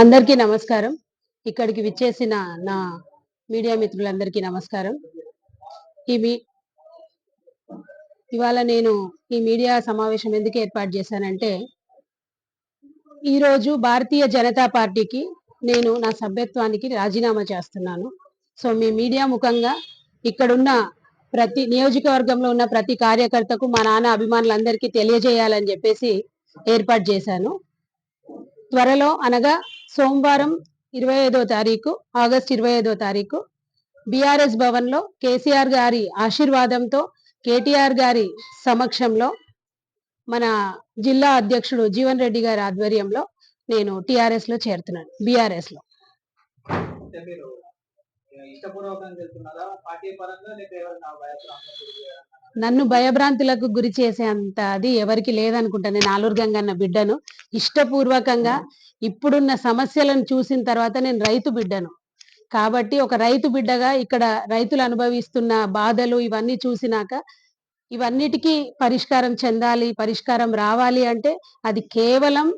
అందరికీ నమస్కారం. ఇక్కడికి విచ్చేసిన నా మీడియా మిత్రులందరికీ నమస్కారం. ఈ మీ ఇవాళ నేను ఈ మీడియా సమావేశం ఎందుకు ఏర్పాటు చేశానంటే ఈరోజు భారతీయ జనతా పార్టీకి నేను నా సభ్యత్వానికి రాజీనామా చేస్తున్నాను. సో మీ మీడియా ముఖంగా ఇక్కడున్న ప్రతి నియోజకవర్గంలో ఉన్న ప్రతి కార్యకర్తకు మా నాన్న అభిమానులందరికీ తెలియజేయాలని చెప్పేసి ఏర్పాటు చేశాను. త్వరలో అనగా సోమవారం ఇరవై ఐదో తారీఖు ఆగస్ట్ ఇరవై ఐదో తారీఖు బీఆర్ఎస్ భవన్లో కేసీఆర్ గారి ఆశీర్వాదంతో కేటీఆర్ గారి సమక్షంలో మన జిల్లా అధ్యక్షుడు జీవన్ రెడ్డి గారి ఆధ్వర్యంలో నేను టిఆర్ఎస్లో చేరుతున్నాను బీఆర్ఎస్లో ఇష్టపూర్వకంగా వెళ్తున్నారా? పార్టీ పరంగా లేక ఎవరైనా? నన్ను భయభ్రాంతులకు గురి చేసే అంత అది ఎవరికి లేదనుకుంటా. నేను ఆలూరు గంగన్న బిడ్డను. ఇష్టపూర్వకంగా ఇప్పుడున్న సమస్యలను చూసిన తర్వాత నేను రైతు బిడ్డను. కాబట్టి ఒక రైతు బిడ్డగా ఇక్కడ రైతులు అనుభవిస్తున్న బాధలు ఇవన్నీ చూసినాక ఇవన్నిటికీ పరిష్కారం చెందాలి పరిష్కారం రావాలి అంటే అది కేవలం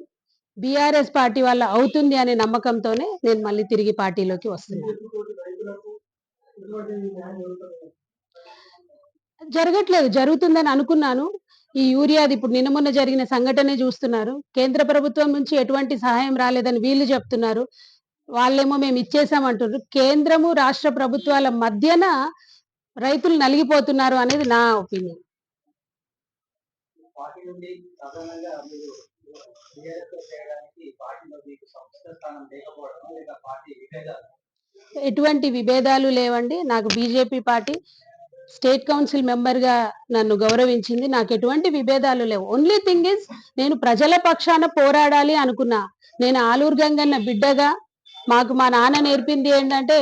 బీఆర్ఎస్ పార్టీ వల్ల అవుతుంది అనే నమ్మకంతోనే నేను మళ్ళీ తిరిగి పార్టీలోకి వస్తున్నాను. జరగట్లేదు జరుగుతుందని అనుకున్నాను. ఈ యూరియాది ఇప్పుడు నిన్న మొన్న జరిగిన సంఘటనే చూస్తున్నారు. కేంద్ర ప్రభుత్వం నుంచి ఎటువంటి సహాయం రాలేదని వీళ్ళు చెప్తున్నారు. వాళ్ళేమో మేము ఇచ్చేసామంటున్నారు. కేంద్రము రాష్ట్ర ప్రభుత్వాల మధ్యన రైతులు నలిగిపోతున్నారు అనేది నా ఒపీనియన్. పార్టీ ఎటువంటి విభేదాలు లేవండి. నాకు బీజేపీ పార్టీ స్టేట్ కౌన్సిల్ మెంబర్గా నన్ను గౌరవించింది. నాకు ఎటువంటి విభేదాలు లేవు. ఓన్లీ థింగ్ ఇస్ నేను ప్రజల పక్షాన పోరాడాలి అనుకున్నా. నేను ఆలూరు గంగన్న బిడ్డగా మాకు మా నాన్న నేర్పింది ఏంటంటే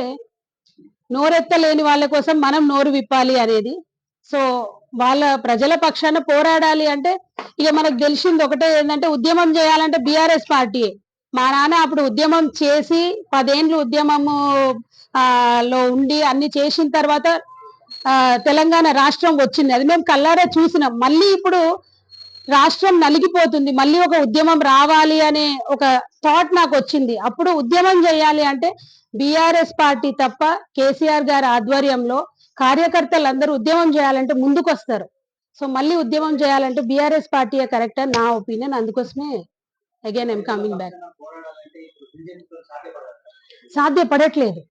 నోరెత్తలేని వాళ్ళ కోసం మనం నోరు విప్పాలి అనేది. సో వాళ్ళ ప్రజల పక్షాన పోరాడాలి అంటే ఇక మనకు తెలిసింది ఒకటే ఏంటంటే ఉద్యమం చేయాలంటే బీఆర్ఎస్ పార్టీ మా నాన్న అప్పుడు ఉద్యమం చేసి పదేండ్లు ఉద్యమము లో ఉండి అన్ని చేసిన తర్వాత తెలంగాణ రాష్ట్రం వచ్చింది. అది మేము కల్లారా చూసినాం. మళ్ళీ ఇప్పుడు రాష్ట్రం నలిగిపోతుంది. మళ్ళీ ఒక ఉద్యమం రావాలి అనే ఒక థాట్ నాకు వచ్చింది. అప్పుడు ఉద్యమం చేయాలి అంటే బీఆర్ఎస్ పార్టీ తప్ప కేసీఆర్ గారి ఆధ్వర్యంలో కార్యకర్తలందరూ ఉద్యమం చేయాలంటే ముందుకొస్తారు. సో మళ్ళీ ఉద్యమం చేయాలంటే బీఆర్ఎస్ పార్టీయే కరెక్ట్? అని నా ఒపీనియన్. అందుకోసమే అగైన్ ఐమ్ కమింగ్ బ్యాక్ సాధ్యపడట్లేదు.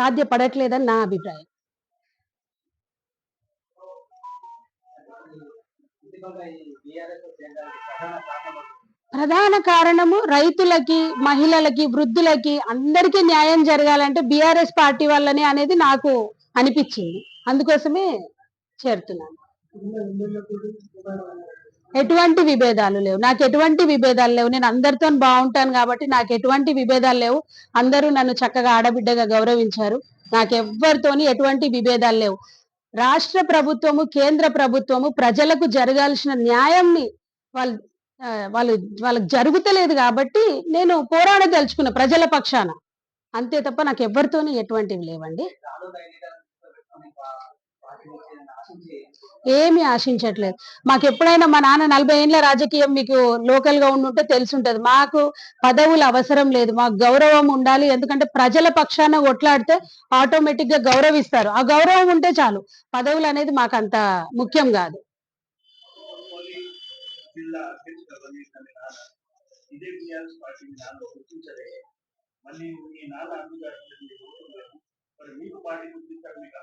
సాధ్యపడట్లేదని నా అభిప్రాయం. ప్రధాన కారణము రైతులకి మహిళలకి వృద్ధులకి అందరికీ న్యాయం జరగాలంటే బీఆర్ఎస్ పార్టీ వల్లనే అనేది నాకు అనిపించింది. అందుకోసమే చేరుతున్నాను. ఎటువంటి విభేదాలు లేవు. నాకు ఎటువంటి విభేదాలు లేవు. నేను అందరితో బాగుంటాను కాబట్టి నాకు ఎటువంటి విభేదాలు లేవు. అందరూ నన్ను చక్కగా ఆడబిడ్డగా గౌరవించారు. నాకు ఎవ్వరితోని ఎటువంటి విభేదాలు లేవు. రాష్ట్ర ప్రభుత్వము కేంద్ర ప్రభుత్వము ప్రజలకు జరగాల్సిన న్యాయంని వాళ్ళు వాళ్ళు వాళ్ళకి జరుగుతలేదు కాబట్టి నేను పోరాడదలుచుకున్న ప్రజల పక్షాన. అంతే తప్ప నాకు ఎవరితోనూ ఎటువంటివి లేవండి. ఏమీ ఆశించట్లేదు. మాకు ఎప్పుడైనా మా నాన్న నలభై ఏళ్ళ రాజకీయం మీకు లోకల్గా ఉండుంటే తెలుసుంటది. మాకు పదవులు అవసరం లేదు. మాకు గౌరవం ఉండాలి. ఎందుకంటే ప్రజల పక్షాన కొట్లాడితే ఆటోమేటిక్గా గౌరవిస్తారు. ఆ గౌరవం ఉంటే చాలు. పదవులు అనేది మాకు అంత ముఖ్యం కాదు. మళ్ళీ మీ నాన్న అందుబాటులో మరి మీకు పార్టీ గుర్తించారు మీకు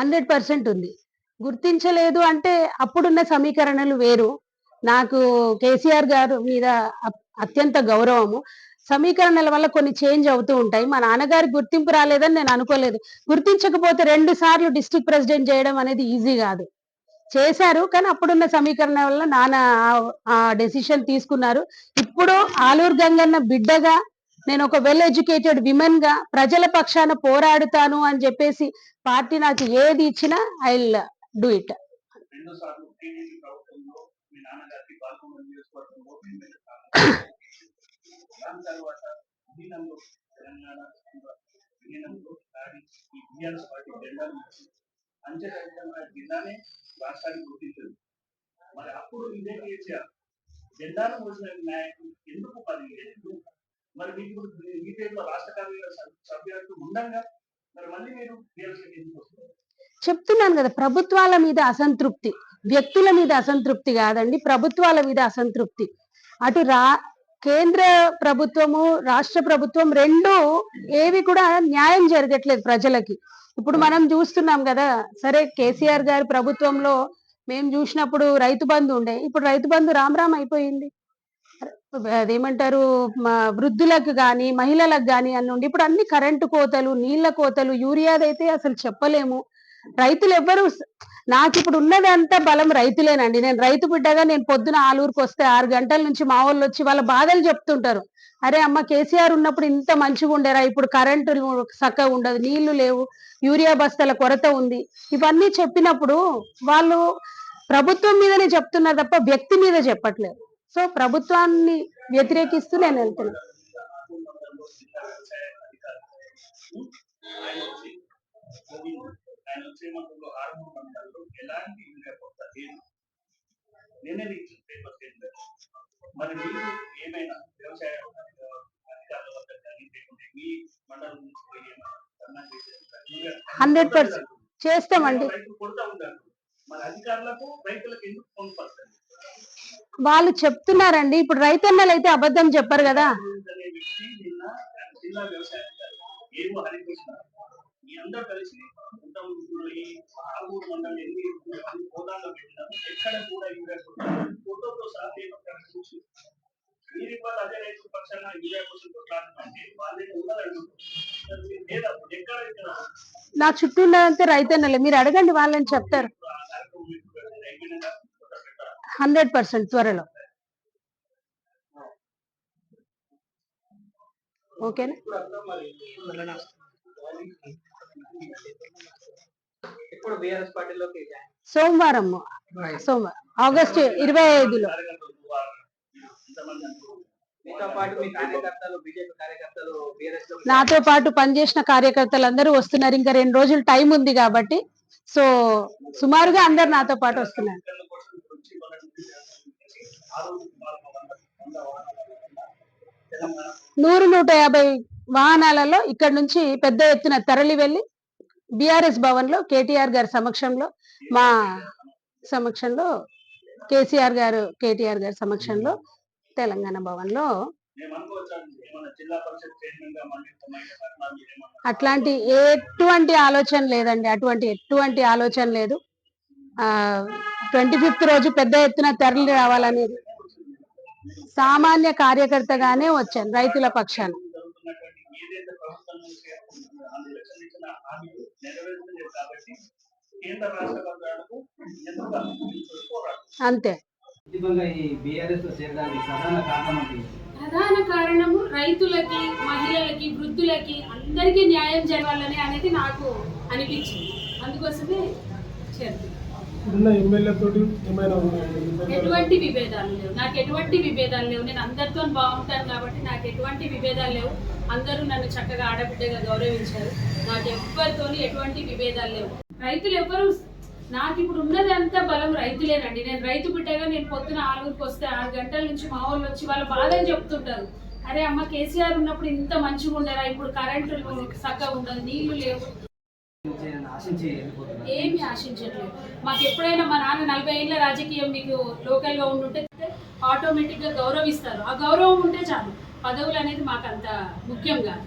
హండ్రెడ్ పర్సెంట్ ఉంది. గుర్తించలేదు అంటే అప్పుడున్న సమీకరణలు వేరు. నాకు కేసీఆర్ గారు మీద అత్యంత గౌరవము. సమీకరణల వల్ల కొన్ని చేంజ్ అవుతూ ఉంటాయి. మా నాన్నగారి గుర్తింపు రాలేదని నేను అనుకోలేదు. గుర్తించకపోతే రెండు సార్లు డిస్టిక్ ప్రెసిడెంట్ చేయడం అనేది ఈజీ కాదు. చేశారు కానీ అప్పుడున్న సమీకరణ వల్ల నాన్న ఆ- ఆ డెసిషన్ తీసుకున్నారు. ఇప్పుడు ఆలూరు గంగన్న బిడ్డగా నేను ఒక వెల్ ఎడ్యుకేటెడ్ విమెన్గా ప్రజల పక్షాన పోరాడుతాను అని చెప్పేసి పార్టీ నాకు ఏది ఇచ్చినా ఐ డూ ఇట్ జెండాను మరి అప్పుడు ఇదే కేసీఆర్. జెండాను మోసిన నాయకుడు ఎందుకు పనిచేయలేదు మరి మీకు మీ- పేరులో రాష్ట్ర కార్యాలయ సభ్యులకు మరి మళ్ళీ మీరు ఎందుకు వస్తున్నారు. చెప్తున్నాను కదా ప్రభుత్వాల మీద అసంతృప్తి వ్యక్తుల మీద అసంతృప్తి కాదండి ప్రభుత్వాల మీద అసంతృప్తి. అటు రా కేంద్ర ప్రభుత్వము రాష్ట్ర ప్రభుత్వం రెండు ఏవి కూడా న్యాయం జరగట్లేదు ప్రజలకి. ఇప్పుడు మనం చూస్తున్నాం కదా సరే కేసీఆర్ గారి ప్రభుత్వంలో మేము చూసినప్పుడు రైతు బంధు ఉండే ఇప్పుడు రైతు బంధు రామ్ రామ్ అయిపోయింది. అదేమంటారు? మా వృద్ధులకు కానీ మహిళలకు కానీ అన్ని ఉండి ఇప్పుడు అన్ని కరెంటు కోతలు నీళ్ళ కోతలు యూరియాదైతే అసలు చెప్పలేము. రైతులు ఎవ్వరు నాకు ఇప్పుడు ఉన్నది అంతా బలం రైతులేనండి. నేను రైతు బిడ్డగా నేను పొద్దున ఆలూరుకు వస్తే ఆరు గంటల నుంచి మా వాళ్ళు వచ్చి వాళ్ళ బాధలు చెప్తుంటారు. అరే అమ్మ కేసీఆర్ ఉన్నప్పుడు ఇంత మంచిగా ఉండేరా ఇప్పుడు కరెంటు చక్కగా ఉండదు నీళ్ళు లేవు యూరియా బస్తాల కొరత ఉంది. ఇవన్నీ చెప్పినప్పుడు వాళ్ళు ప్రభుత్వం మీదనే చెప్తున్నారు తప్ప వ్యక్తి మీద చెప్పట్లేదు. సో ప్రభుత్వాన్ని వ్యతిరేకిస్తూ నేను వెళ్తున్నా. ఆయన వచ్చి ఆయన ఎలాంటి నేనే నీకు పేపర్ మరి మీరు ఏమైనా వ్యవసాయ వద్ద కానీ లేకుంటే మీ మండలం నుంచి పోయి ఏమైనా ధర్నా చేశారా? యూరియా 100% చేస్తామండి ఉంటారు అధికారులకు రైతులకు ఎందుకు వాళ్ళు చెప్తున్నారండి. ఇప్పుడు రైతన్నలు అయితే అబద్ధం చెప్పారు కదా. మీరు ఇవాళ అదే రైతు పక్షాన కోసం కొట్లాడుతుంటే వాళ్ళే నా చుట్టూ ఉన్నదంతా రైతన్నలే. మీరు అడగండి వాళ్ళని చెప్తారు. హండ్రెడ్ పర్సెంట్ త్వరలో. ఓకేనా? సోమవారం. సోమవారం. ఆగస్టు ఇరవై ఐదులో. పాటు నాతో పాటు పనిచేసిన కార్యకర్తలు అందరూ వస్తున్నారు. ఇంకా రెండు రోజులు టైం ఉంది కాబట్టి సో సుమారుగా అందరు నాతో పాటు వస్తున్నారు. నూరు నూట యాభై వాహనాలలో ఇక్కడ నుంచి పెద్ద ఎత్తున తరలి వెళ్ళి బిఆర్ఎస్ భవన్లో కేటీఆర్ గారి సమక్షంలో మా సమక్షంలో కేసీఆర్ గారు కేటీఆర్ గారి సమక్షంలో తెలంగాణ భవన్లో అట్లాంటి ఎటువంటి ఆలోచన లేదండి. అటువంటి ఎటువంటి ఆలోచన లేదు. ట్వంటీ ఫిఫ్త్ రోజు పెద్ద ఎత్తున తరలి రావాలనేది. సామాన్య కార్యకర్తగానే వచ్చాను రైతుల పక్షాన. అంతే. ప్రధాన కారణము రైతులకి మహిళలకి వృద్ధులకి అందరికీ న్యాయం జరగాలని అనేది నాకు అనిపించింది. అందుకోసమే చేరుతున్నాను. ఇప్పుడున్న ఎమ్మెల్యే తోటి ఏమైనా ఎటువంటి విభేదాలు లేవు. నాకు ఎటువంటి విభేదాలు లేవు. నేను అందరితో బాగుంటాను కాబట్టి నాకు ఎటువంటి విభేదాలు లేవు. అందరూ నన్ను చక్కగా ఆడబిడ్డగా గౌరవించారు. నాకు ఎవ్వరితోని ఎటువంటి విభేదాలు లేవు. రైతులు ఎవ్వరు నాకు ఇప్పుడు ఉన్నదంతా బలం రైతులేనండి. నేను రైతు బిడ్డగా నేను పొద్దున ఆరుగురికి వస్తే ఆరు గంటల నుంచి మా వాళ్ళు వచ్చి వాళ్ళ బాధని చెప్తుంటారు. అరే అమ్మ కేసీఆర్ ఉన్నప్పుడు ఇంత మంచిగా ఉండరా? ఇప్పుడు కరెంటు చక్కగా ఉండదు నీళ్ళు లేవు. ఆశించి ఏమి ఆశించట్లేదు. మాకు ఎప్పుడైనా మా నాన్న నలభై ఏళ్ళ రాజకీయం మీకు లోకల్గా ఉండుంటే ఆటోమేటిక్గా గౌరవిస్తారు. ఆ గౌరవం ఉంటే చాలు. పదవులు అనేది మాకు అంత ముఖ్యం కాదు.